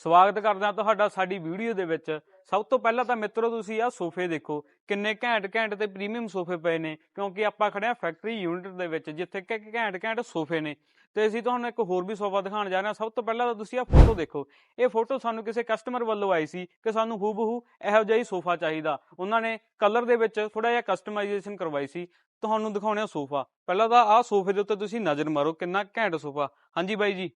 ਸਵਾਗਤ ਕਰਦਾ ਤੁਹਾਡਾ ਸਾਡੀ ਵੀਡੀਓ ਦੇ ਵਿੱਚ। ਸਭ ਤੋਂ ਪਹਿਲਾਂ ਤਾਂ ਮਿੱਤਰੋ ਤੁਸੀਂ ਆਹ ਸੋਫੇ ਦੇਖੋ, ਕਿੰਨੇ ਘੈਂਟ ਘੈਂਟ ਤੇ ਪ੍ਰੀਮੀਅਮ ਸੋਫੇ ਪਏ ਨੇ, ਕਿਉਂਕਿ ਆਪਾਂ ਖੜੇ ਹਾਂ ਫੈਕਟਰੀ ਯੂਨਿਟ ਦੇ ਵਿੱਚ, ਜਿੱਥੇ ਕਿ ਘੈਂਟ ਘੈਂਟ ਸੋਫੇ ਨੇ। ਤੇ ਅਸੀਂ ਤੁਹਾਨੂੰ ਇੱਕ ਹੋਰ ਵੀ ਸੋਫਾ ਦਿਖਾਉਣ ਜਾ ਰਹੇ ਹਾਂ। ਸਭ ਤੋਂ ਪਹਿਲਾਂ ਤਾਂ ਤੁਸੀਂ ਆਹ ਫੋਟੋ ਦੇਖੋ। ਇਹ ਫੋਟੋ ਸਾਨੂੰ ਕਿਸੇ ਕਸਟਮਰ ਵੱਲੋਂ ਆਈ ਸੀ ਕਿ ਸਾਨੂੰ ਹੂਬਹੂ ਇਹੋ ਜਿਹਾ ਹੀ ਸੋਫਾ ਚਾਹੀਦਾ। ਉਹਨਾਂ ਨੇ ਕਲਰ ਦੇ ਵਿੱਚ ਥੋੜਾ ਜਿਹਾ ਕਸਟਮਾਈਜ਼ੇਸ਼ਨ ਕਰਵਾਈ ਸੀ। ਤੁਹਾਨੂੰ ਦਿਖਾਉਣੇ ਆ ਸੋਫਾ। ਪਹਿਲਾਂ ਤਾਂ ਆਹ ਸੋਫੇ ਦੇ ਉੱਤੇ ਤੁਸੀਂ ਨਜ਼ਰ ਮਾਰੋ, ਕਿੰਨਾ ਘੈਂਟ ਸੋਫਾ। ਹਾਂਜੀ ਬਾਈ ਜੀ।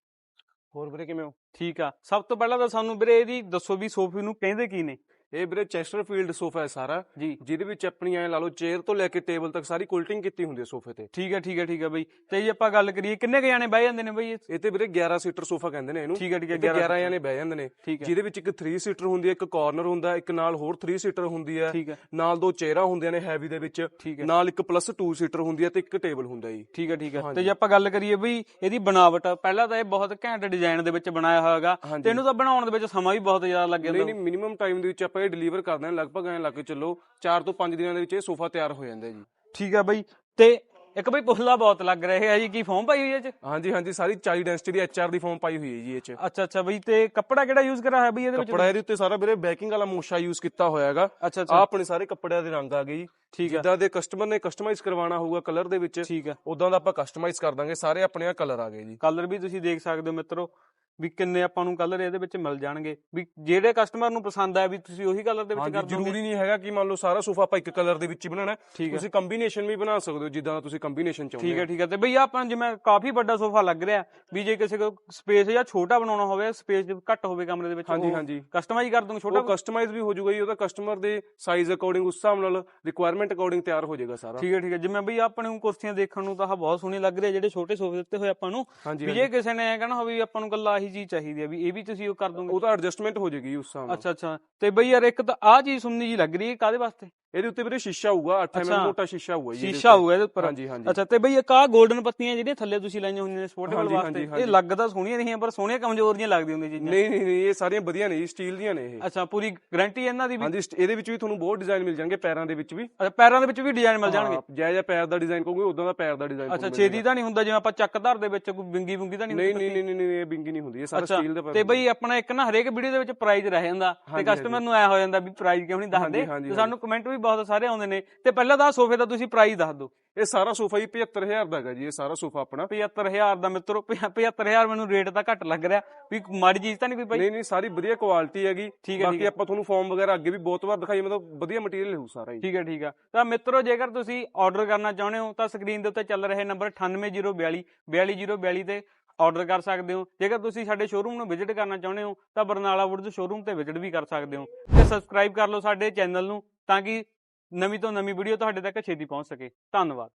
ਹੋਰ ਵੀਰੇ ਕਿਵੇਂ ਹੋ? ਠੀਕ ਆ। ਸਭ ਤੋਂ ਪਹਿਲਾਂ ਤਾਂ ਸਾਨੂੰ ਵੀਰੇ ਇਹਦੀ ਦੱਸੋ ਵੀ ਸੋਫੀ ਨੂੰ ਕਹਿੰਦੇ ਕੀ ਨੇ? ਇਹ ਵੀਰੇ ਚੈਸਟਰਫੀਲਡ ਸੋਫਾ ਹੈ ਸਾਰਾ ਜਿਹਦੇ ਵਿੱਚ ਆਪਣੀ ਐ ਲਾ ਲਓ ਚੇਅਰ ਤੋਂ ਲੈ ਕੇ ਟੇਬਲ ਤੱਕ ਸਾਰੀ ਕੁਲਟਿੰਗ ਕੀਤੀ ਹੁੰਦੀ ਹੈ ਸੋਫੇ ਤੇ। ਠੀਕ ਹੈ ਠੀਕ ਹੈ ਠੀਕ ਹੈ ਬਈ। ਤੇ ਜੇ ਆਪਾਂ ਗੱਲ ਕਰੀਏ ਕਿੰਨੇ ਕੁ ਜਾਣੇ ਬਹਿ ਜਾਂਦੇ ਨੇ ਬਈ ਇਹ? ਤੇ ਵੀਰੇ 11 ਸੀਟਰ ਸੋਫਾ ਕਹਿੰਦੇ ਨੇ ਇਹਨੂੰ। ਠੀਕ ਹੈ ਠੀਕ ਹੈ ਇਹ ਤੇ 11 ਸੀਟਰ। ਜਾਨੇ ਬਹਿ ਜਾਂਦੇ ਨੇ। ਜਿਹਦੇ ਵਿੱਚ ਇੱਕ 3 ਸੀਟਰ ਹੁੰਦੀ ਹੈ ਇੱਕ ਕਾਰਨਰ ਹੁੰਦਾ ਇੱਕ ਨਾਲ ਹੋਰ 3 ਸੀਟਰ ਹੁੰਦੀ ਹੈ। ਨਾਲ ਦੋ ਚੇਅਰਾਂ ਹੁੰਦੀਆਂ ਨੇ ਹੈਵੀ ਦੇ ਵਿੱਚ। ਨਾਲ ਇੱਕ ਪਲੱਸ 2 ਸੀਟਰ ਹੁੰਦੀ ਹੈ ਤੇ ਇੱਕ ਟੇਬਲ ਹੁੰਦਾ ਜੀ। ਠੀਕ ਹੈ ਠੀਕ ਹੈ। ਤੇ। ਜੇ ਆਪਾਂ ਗੱਲ ਕਰੀਏ ਬਈ ਇਹਦੀ ਬਣਾਵਟ ਪਹਿਲਾਂ ਤਾਂ ਇਹ ਬਹੁਤ ਘੈਂਟ ਡਿਜ਼ਾਈਨ ਦੇ ਵਿੱਚ ਬਣਾਇਆ ਹੋਇਆਗਾ ਹਾਂਜੀ। ਤੇ ਇਹਨੂੰ ਤਾਂ ਬਣਾਉਣ ਦੇ ਵਿੱਚ ਸਮਾਂ ਵੀ ਬਹੁਤ ਜ਼ਿਆਦਾ ਲੱਗ ਨਹੀਂ ਜਾਂਦਾ। ਨਹੀਂ ਮਿਨੀਮਮ ਟਾਈਮ ਦੇ ਵਿੱਚ ਆਪਾਂ ਇਹ ਡਿਲੀਵਰ ਕਰਦੇ ਹਾਂ ਲਗਭਗ ਐ ਲੱਗ ਕੇ ਚੱਲੋ 4 ਤੋਂ 5 ਦਿਨਾਂ ਦੇ ਵਿੱਚ ਇਹ ਸੋਫਾ ਤਿਆਰ ਹੋ ਜਾਂਦਾ ਹੈ ਜੀ। ਠੀਕ ਹੈ ਬਈ। ਤੇ ਇੱਕ ਬਈ ਪੁੱਛਲਾ ਬਹੁਤ ਲੱਗ ਰਿਹਾ ਹੈ ਜੀ ਕੀ ਫੋਮ ਪਾਈ ਹੋਈ ਹੈ ਇਹ ਚ? ਹਾਂਜੀ ਹਾਂਜੀ ਸਾਰੀ 40 ਡੈਂਸਿਟੀ ਦੀ ਐਚਆਰ ਦੀ ਫਾਰਮ ਪਾਈ ਹੋਈ ਹੈ ਜੀ ਇਹ ਚ। ਅੱਛਾ ਅੱਛਾ ਬਈ ਤੇ ਕੱਪੜਾ ਕਿਹੜਾ ਯੂਜ਼ ਕਰਾ ਹੈ ਬਈ ਇਹਦੇ ਵਿੱਚ? ਕੱਪੜਾ ਇਹਦੇ ਉੱਤੇ ਸਾਰਾ ਵੀਰੇ ਬੈਕਿੰਗ ਵਾਲਾ ਮੋਸ਼ਾ ਯੂਜ਼ ਕੀਤਾ ਹੋਇਆ ਹੈਗਾ। ਅੱਛਾ ਆ ਅੱਛਾ ਆਪਣੇ ਸਾਰੇ ਕੱਪੜਿਆਂ ਦੇ ਰੰਗ ਆ ਗਏ ਜੀ। ਠੀਕ ਹੈ ਜਿੱਦਾਂ ਦੇ ਕਸਟਮਰ ਨੇ ਕਸਟਮਾਈਜ਼ ਕਰਵਾਉਣਾ ਹੋਊਗਾ ਕਲਰ ਦੇ ਵਿੱਚ ਠੀਕ ਹੈ ਉਦਾਂ ਦਾ ਆਪਾਂ ਕਸਟਮਾਈਜ਼ ਕਰ ਦਾਂਗੇ ਸਾਰੇ ਆਪਣੇ ਆ ਕਲਰ ਆ ਗਏ ਜੀ। ਕਲਰ ਵੀ ਤੁਸੀਂ ਦੇਖ ਸਕਦੇ ਹੋ ਮਿੱਤਰੋ। ਵੀ ਕਿੰਨੇ ਆਪਾਂ ਨੂੰ ਕਲਰ ਇਹਦੇ ਵਿੱਚ ਮਿਲ ਜਾਣਗੇ। ਵੀ ਜਿਹੜੇ ਕਸਟਮਰ ਨੂੰ ਪਸੰਦ ਆਇਆ ਵੀ ਤੁਸੀਂ ਉਹੀ ਕਲਰ ਦੇ ਵਿੱਚ ਕਰ ਦੋਗੇ। ਜ਼ਰੂਰੀ ਨਹੀਂ ਹੈਗਾ ਕਿ ਮੰਨ ਲਓ ਸਾਰਾ ਸੋਫਾ ਆਪਾਂ ਇੱਕ ਕਲਰ ਦੇ ਵਿੱਚ ਹੀ ਹੈ। ਤੁਸੀਂ ਕੰਬੀਨੇਸ਼ਨ ਵੀ ਬਣਾ ਸਕਦੇ ਹੋ ਜਿੱਦਾਂ ਦਾ ਤੁਸੀਂ ਕੰਬੀਨੇਸ਼ਨ ਚਾਹੁੰਦੇ ਠੀਕ ਹੈ ਠੀਕ ਹੈ। ਤੇ ਬਈ ਆਪਾਂ ਜਿਵੇਂ ਕਾਫੀ ਵੱਡਾ ਸੋਫਾ ਲੱਗ ਰਿਹਾ ਵੀ ਜੇ ਕਿਸੇ ਕੋ ਸਪੇਸ ਜਾਂ ਛੋਟਾ ਬਣਾਉਣਾ ਹੋਵੇ ਸਪੇਸ ਘੱਟ ਹੋਵੇ ਕਮਰੇ ਦੇ ਵਿੱਚ ਹਾਂਜੀ ਹਾਂਜੀ। ਕਸਟਮਾਈਜ਼ ਕਰ ਦੂੰਗੇ ਛੋਟਾ ਕਸਟਮਾਈਜ਼ ਵੀ ਹੋ ਜਾਊਗਾ ਜੀ ਉਹਦਾ ਕਸਟਮਰ ਦੇ ਸਾਈਜ਼ ਅਕੋਰਡਿੰਗ ਉਸ ਹਿਸਾਬ ਨਾਲ ਰਿਕੁਆਇਰਮੈਂਟ ਅਕੋਰਡਿੰਗ ਤਿਆਰ ਹੋ ਜਾਏਗਾ ਸਾਰਾ। ਠੀਕ ਹੈ ਠੀਕ ਹੈ। ਜਿਵੇਂ ਬਈ ਆਪਣੇ ਨੂੰ ਕੁਰਸੀਆਂ ਦੇਖਣ ਨੂੰ ਤਾਂ ਬਹੁਤ ਸੋਹਣੀ ਲੱਗ ਰਹੀ ਹੈ ਜਿਹੜੇ ਛੋਟੇ ਸੋਫੇ ਦਿੱਤੇ ਹੋਏ ਆਪਾਂ ਨੂੰ। ਵੀ ਜੇ ਕਿਸੇ ਨੇ ਕਹਿਣਾ ਹੋਵੇ ਆਪਾਂ ਨੂੰ ਕੱਲਾ ਆਹੀ ਚੀਜ਼ ਚਾਹੀਦੀ ਹੈ ਵੀ ਇਹ ਵੀ ਤੁਸੀਂ ਉਹ ਕਰ ਦੋਗੇ। ਉਹ ਤਾਂ ਐਡਜਸਟਮੈਂਟ ਹੋ ਜਾਏਗੀ ਉਸ ਹਿਸਾਬ ਨਾਲ। ਅੱਛਾ ਅੱਛਾ। ਤੇ ਬਈ ਯਾਰ ਇੱਕ ਤਾਂ ਆਹ ਚੀਜ਼ ਸੁਣਨੀ ਜੀ ਲੱਗ ਰਹੀ ਹੈ ਕਾਦੇ ਵਾਸਤੇ? ਇਹਦੇ ਉੱਤੇ ਵੀਰੇ ਸ਼ੀਸ਼ਾ ਹੋਊਗਾ 8 ਅੱਛਾ। mm ਮੋਟਾ ਸ਼ੀਸ਼ਾ ਹੋਊਗਾ ਜੀ ਸ਼ੀਸ਼ਾ। ਹੋਊਗਾ ਇਹਦੇ ਉੱਪਰ। ਹਾਂਜੀ ਹਾਂਜੀ। ਅੱਛਾ ਤੇ ਬਈ ਇੱਕ ਆਹ 골ਡਨ ਪੱਤੀਆਂ ਜਿਹੜੀਆਂ ਥੱਲੇ ਤੁਸੀਂ ਲਾਈਆਂ ਹੋਈਆਂ ਨੇ ਸਪੋਰਟੇਬਲ ਵਾਸਤੇ ਹਾਂਜੀ, ਇਹ। ਲੱਗਦਾ ਸੋਹਣੀਆਂ ਨਹੀਂ ਪਰ ਸੋਹਣੀਆਂ ਕਮਜ਼ੋਰ ਜਿਹੀਆਂ ਲੱਗਦੀਆਂ ਹੁੰਦੀਆਂ ਚੀਜ਼ਾਂ ਨਹੀਂ ਨਹੀਂ ਨਹੀਂ ਇਹ ਸਾਰੀਆਂ ਵਧੀਆ ਨੇ ਜੀ ਸਟੀਲ ਦੀਆਂ ਨੇ ਇਹ। ਅੱਛਾ ਪੂਰੀ ਗਾਰੰਟੀ ਇਹਨਾਂ ਦੀ ਵੀ? ਹਾਂਜੀ ਇਹਦੇ ਵਿੱਚ ਵੀ ਤੁਹਾਨੂੰ ਬਹੁਤ ਡਿਜ਼ਾਈਨ ਮਿਲ ਜਾਣਗੇ ਪੈਰਾਂ ਦੇ ਵਿੱਚ ਵੀ। ਅੱਛਾ ਪੈਰਾਂ ਦੇ ਵਿੱਚ ਵੀ ਡਿਜ਼ਾਈਨ ਮਿਲ ਜਾਣਗੇ? ਜੈ ਜੈ ਪੈਰ ਦਾ ਡਿਜ਼ਾਈਨ ਕਹੋਗੇ ਉਦਾਂ ਦਾ ਪੈਰ ਦਾ ਡਿਜ਼ਾਈਨ ਅੱਛਾ ਛੇਦੀ ਤਾਂ ਨਹੀਂ ਹੁੰਦਾ ਜਿਵੇਂ ਆਪਾਂ ਚੱਕ ਧਰ ਦੇ ਵਿੱਚ ਕੋਈ ਬਿੰਗੀ ਬੁੰਗੀ ਤਾਂ ਨਹੀਂ ਨਹੀਂ ਹੁੰਦੀ ਨਹੀਂ ਨਹੀਂ ਨਹੀਂ ਇਹ ਬਿੰਗੀ ਨਹੀਂ ਹੁੰਦੀ ਇਹ ਸਾਰਾ ਸਟੀਲ ਦਾ ਤੇ ਬਈ ਆਪਣਾ ਇੱਕ ਨਾ ਹਰੇਕ ਵੀਡੀਓ ਦੇ ਵਿੱਚ ਪ੍ਰਾਈਜ਼ ਰਹਿ ਜਾਂਦਾ ਤੇ ਕਸਟਮਰ ਨੂੰ ਐ ਹੋ ਜਾਂਦਾ ਵੀ ਪ੍ਰਾਈਜ਼ ਕਿਉਂ ਨਹੀਂ ਦੱਸਦੇ? ਤੇ ਸਾਨੂੰ ਕਮੈਂਟ ਵੀ ਬਹੁਤ ਸਾਰੇ ਆਉਂਦੇ ਨੇ। ਤੇ ਪਹਿਲਾਂ ਤਾਂ ਸੋਫੇ ਦਾ ਤੁਸੀਂ ਪ੍ਰਾਈਜ਼ ਦੱਸ ਦਿਓ। ਇਹ ਸਾਰਾ ਸੋਫਾ ਹੀ 75000 ਦਾ ਹੈਗਾ ਜੀ ਇਹ ਸਾਰਾ ਸੋਫਾ ਆਪਣਾ। 75000 ਦਾ ਮਿੱਤਰੋ 75000 ਮੈਨੂੰ ਰੇਟ ਤਾਂ ਘੱਟ ਲੱਗ ਰਿਹਾ। ਵੀ ਮਾੜੀ ਚੀਜ਼ ਤਾਂ ਨਹੀਂ ਕੋਈ ਬਾਈ ਨਹੀਂ ਨਹੀਂ ਸਾਰੀ ਵਧੀਆ ਕੁਆਲਿਟੀ ਹੈਗੀ। ਠੀਕ ਹੈ, ਠੀਕ ਬਾਕੀ। ਆਪਾਂ ਤੁਹਾਨੂੰ ਫਾਰਮ ਵਗੈਰਾ ਅੱਗੇ ਵੀ ਬਹੁਤ ਵਾਰ ਦਿਖਾਈ ਮਤਲਬ ਵਧੀਆ ਮਟੀਰੀਅਲ ਹੋਊ ਸਾਰਾ ਹੀ ਠੀਕ ਹੈ ਠੀਕ ਹੈ। ਤਾਂ ਮਿੱਤਰੋ ਜੇਕਰ ਤੁਸੀਂ ਆਰਡਰ ਕਰਨਾ ਚਾਹੁੰਦੇ ਹੋ ਤਾਂ ਸਕਰੀਨ ਦੇ ਉੱਤੇ ਚੱਲ ਰਹੇ ਨੰਬਰ 98042 42042 ਤੇ ਆਰਡਰ ਕਰ ਸਕਦੇ ਹੋ। ਜੇਕਰ ਤੁਸੀਂ ਸਾਡੇ ਸ਼ੋਰੂਮ ਨੂੰ ਵਿਜ਼ਿਟ ਕਰਨਾ ਚਾਹੁੰਦੇ ਹੋ ਤਾਂ ਬਰਨਾਲਾ ਵੁੱਡਜ਼ ਸ਼ੋਰੂਮ ਤੇ ਵਿਜ਼ਿਟ ਵੀ ਕਰ ਸਕਦੇ ਹੋ। ਤੇ ਸਬਸਕ੍ਰਾਈਬ ਕਰ ਲਓ ਸਾਡੇ ਚੈਨਲ ਨੂੰ। ਤਾਂ ਕਿ ਨਵੀਂ ਤੋਂ ਨਵੀਂ ਵੀਡੀਓ ਤੁਹਾਡੇ ਤੱਕ ਛੇਤੀ ਪਹੁੰਚ ਸਕੇ। ਧੰਨਵਾਦ।